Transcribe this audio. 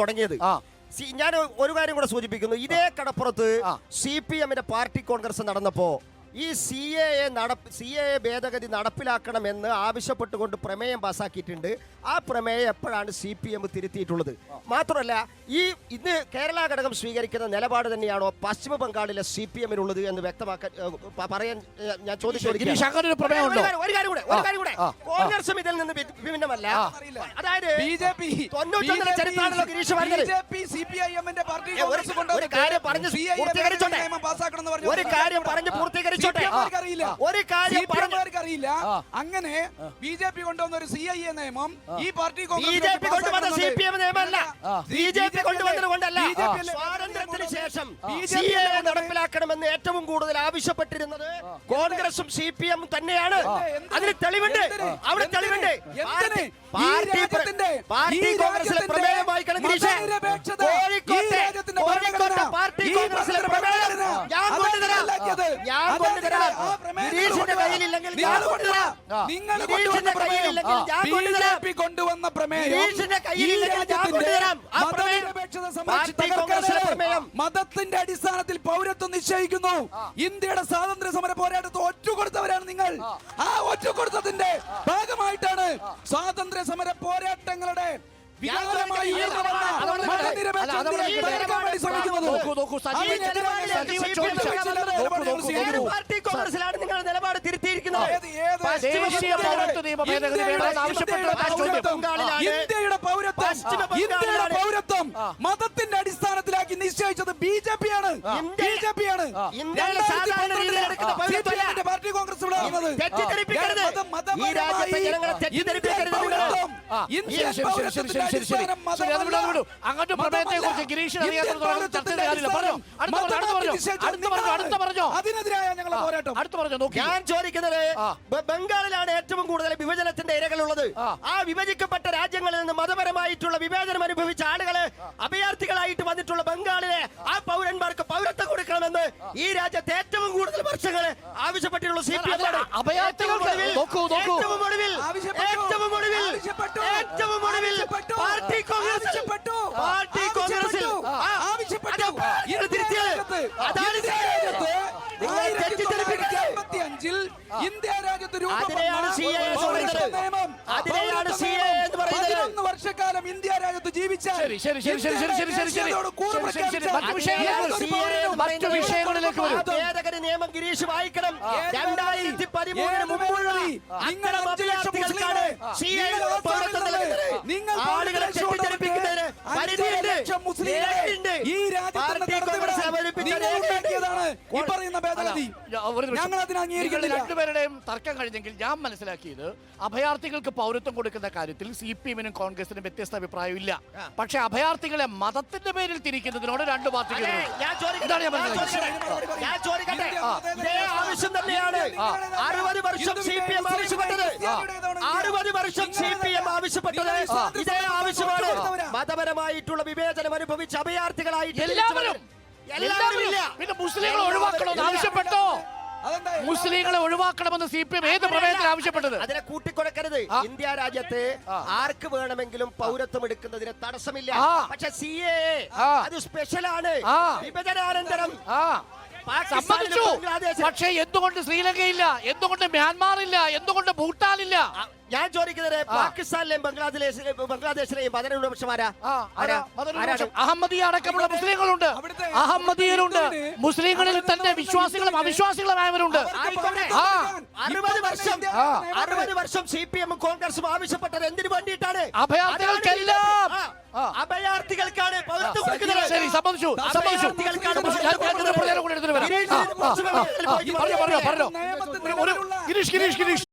തുടങ്ങിയത്. ഞാൻ ഒരു കാര്യം കൂടെ സൂചിപ്പിക്കുന്നു. ഇതേ കടപ്പുറത്ത് സി പി എമ്മിന്റെ പാർട്ടി കോൺഗ്രസ് നടന്നപ്പോ ഈ സി എ എ നടപ്പ് സി എ എ ഭേദഗതി നടപ്പിലാക്കണമെന്ന് ആവശ്യപ്പെട്ടുകൊണ്ട് പ്രമേയം പാസ്സാക്കിയിട്ടുണ്ട് ആ പ്രമേയം എപ്പോഴാണ് സി പി എം തിരുത്തിയിട്ടുള്ളത്? മാത്രമല്ല ഈ ഇന്ന് കേരള ഘടകം സ്വീകരിക്കുന്ന നിലപാട് തന്നെയാണോ പശ്ചിമ ബംഗാളിലെ സി പി എമ്മിനുള്ളത് എന്ന് വ്യക്തമാക്കാൻ പറയാൻ ഞാൻ ചോദിച്ചു കോൺഗ്രസും ഇതിൽ നിന്ന് വിഭിന്നമല്ല. അതായത് ബി ജെ പി തൊണ്ണൂറ്റൊന്നിലെ ചരിത്രമാണല്ലോ ഒരു കാര്യം പറഞ്ഞു ഒരു കാര്യം പറഞ്ഞു അറിയില്ല ഒരു കാര്യം അറിയില്ല അങ്ങനെ ബി ജെ പി കൊണ്ടുവന്ന ഒരു സി ഐ എ നിയമം ഈ പാർട്ടി ബി ജെ പി കൊണ്ടുവന്ന സി പി എം നിയമമല്ല. ബി ജെ പി കൊണ്ടുവന്നത് കൊണ്ടല്ല? സ്വാതന്ത്ര്യത്തിന് ശേഷം സി എ നടപ്പിലാക്കണമെന്ന് ഏറ്റവും കൂടുതൽ ആവശ്യപ്പെട്ടിരുന്നത് കോൺഗ്രസും സി പി എം തന്നെയാണ്. അതിന് തെളിവുണ്ട്. അവിടെ തെളിവുണ്ട്? പാർട്ടി കോൺഗ്രസിലെ രാജ്യത്തിന്റെ പ്രമേയം ഞാൻ അതാണ് കൊണ്ടുതരാം. ആ പ്രമേയം ഗിരീഷിന്റെ കയ്യിലില്ലെങ്കിൽ നിങ്ങൾ ഞാൻ കൊണ്ടുതരാം. നിങ്ങൾ ഗിരീഷിന്റെ പ്രമേയം. കയ്യിലില്ലെങ്കിൽ ഞാൻ ബി കൊണ്ടുതരാം പി കൊണ്ടുവന്ന പ്രമേയം. ഗിരീഷിന്റെ ഈ കയ്യിലില്ലെങ്കിൽ ഞാൻ കൊണ്ടുതരാം. ആ പ്രമേയം. മതത്തിന്റെ അടിസ്ഥാനത്തിൽ പൗരത്വം നിശ്ചയിക്കുന്നു. ഇന്ത്യയുടെ സ്വാതന്ത്ര്യ സമര പോരാട്ടത്തിൽ ഒറ്റുകൊടുത്തവരാണ് നിങ്ങൾ. ആ. ഒറ്റുകൊടുത്തതിന്റെ ഭാഗമായിട്ടാണ് സ്വാതന്ത്ര്യ സമര പോരാട്ടങ്ങളുടെ വികാരമായി ഉയർന്നു വന്ന നിലപാട് ഇന്ത്യയുടെ പൗരത്വം. ഇന്ത്യയുടെ പൗരത്വം. മതത്തിന്റെ അടിസ്ഥാനത്തിലാക്കി നിശ്ചയിച്ചത് ബി ജെ പി ആണ്. പാർട്ടി കോൺഗ്രസ് അങ്ങോട്ട് ഗിരീഷ് പോരാട്ടം. പറഞ്ഞു? ഞാൻ ചോദിക്കുന്നത് ബംഗാളിലാണ് ഏറ്റവും കൂടുതൽ വിഭജനത്തിന്റെ ഇരകളുള്ളത്. ആ. വിഭജിക്കപ്പെട്ട രാജ്യങ്ങളിൽ നിന്ന് മതപരമായിട്ടുള്ള വിവേചനം അനുഭവിച്ച ആളുകൾ അഭയാർത്ഥികളായിട്ട് വന്നിട്ടുള്ള ബംഗാളിലെ ഈ രാജ്യത്ത് ഏറ്റവും കൂടുതൽ വർഷങ്ങൾ ആവശ്യപ്പെട്ടിട്ടുള്ള സി പി എം. ഏറ്റവും ഒടുവിൽ. ഏറ്റവും ഒടുവിൽ ഏറ്റവും ശരി ശരി ശരി ശരി ശരി ശരി ശരി ശരി. ശരി, ശരി, മറ്റു വിഷയങ്ങളിലേക്ക് മറ്റു വിഷയങ്ങളിലേക്ക് വരും. നിയമം ഗിരീഷ് വായിക്കണം. രണ്ടായിരത്തി പതിമൂന്നിന് മുമ്പുള്ള ഭേദഗതി? നിങ്ങൾ ആളുകളെ തെറ്റിദ്ധരിപ്പിക്കുന്നതിന് പരിധിയുണ്ട്. ഈ രാജ്യത്ത് ഞങ്ങൾ അതിനെ അംഗീകരിക്കുന്നില്ല. രണ്ടുപേരുടെയും തർക്കം കഴിഞ്ഞെങ്കിൽ ഞാൻ മനസ്സിലാക്കിയത് അഭയാർത്ഥികൾക്ക് പൗരത്വം കൊടുക്കുന്ന കാര്യത്തിൽ സി പി എമ്മിനും കോൺഗ്രസിനും വ്യത്യസ്ത അഭിപ്രായം ഇല്ല. പക്ഷെ അഭയാർത്ഥികളെ മതത്തിന്റെ പേരിൽ തിരിക്കുന്നതിനോട് രണ്ടു പാർട്ടികൾ ആവശ്യം തന്നെയാണ്. അറുപത് വർഷം ആവശ്യപ്പെട്ടത്. വർഷം ആവശ്യമാണ്. മതപരമായിട്ടുള്ള വിവേചനം അനുഭവിച്ച അഭയാർത്ഥികളായിട്ട് എല്ലാവരും പിന്നെ മുസ്ലിങ്ങളെ ഒഴിവാക്കണമെന്ന് ആവശ്യപ്പെട്ടോ? മുസ്ലിങ്ങളെ ഒഴിവാക്കണമെന്ന് സി പി എം ഏത് പ്രമേയത്തിൽ ആവശ്യപ്പെട്ടത്? അതിനെ കൂട്ടിക്കൊടുക്കരുത്. ഇന്ത്യ രാജ്യത്തെ ആർക്ക് വേണമെങ്കിലും പൗരത്വം എടുക്കുന്നതിന് തടസ്സമില്ല. പക്ഷെ സി എ അത് സ്പെഷ്യലാണ് ആണ്. വിഭജനാനന്തരം. സമ്മതിച്ചു. പക്ഷേ എന്തുകൊണ്ട് ശ്രീലങ്കയില്ല? എന്തുകൊണ്ട് മ്യാൻമാർ ഇല്ല എന്തുകൊണ്ട് ഭൂട്ടാനില്ല? ഞാൻ ചോദിക്കുന്നത് പാകിസ്ഥാനിലെയും ബംഗ്ലാദേശിലെയും ബംഗ്ലാദേശിലെയും മതന്യൂനപക്ഷമാരാ? അഹമ്മദിയ അടക്കമുള്ള മുസ്ലിങ്ങളുണ്ട്. അഹമ്മദീയരുണ്ട്. മുസ്ലിങ്ങളിൽ തന്നെ വിശ്വാസികളും അവിശ്വാസികളുമായവരുണ്ട്. അറുപത് വർഷം. അറുപത് വർഷം സി പി എമ്മും കോൺഗ്രസും ആവശ്യപ്പെട്ടത് എന്തിനു വേണ്ടിയിട്ടാണ്? അഭയാർത്ഥികൾക്കെല്ലാം. അഭയാർത്ഥികൾക്കാണ് സമ്മതിച്ചു സമ്മതിച്ചു. പറഞ്ഞോ പറഞ്ഞോ പറഞ്ഞോ. ഒരു ഗിരീഷ് ഗിരീഷ് ഗിരീഷ്.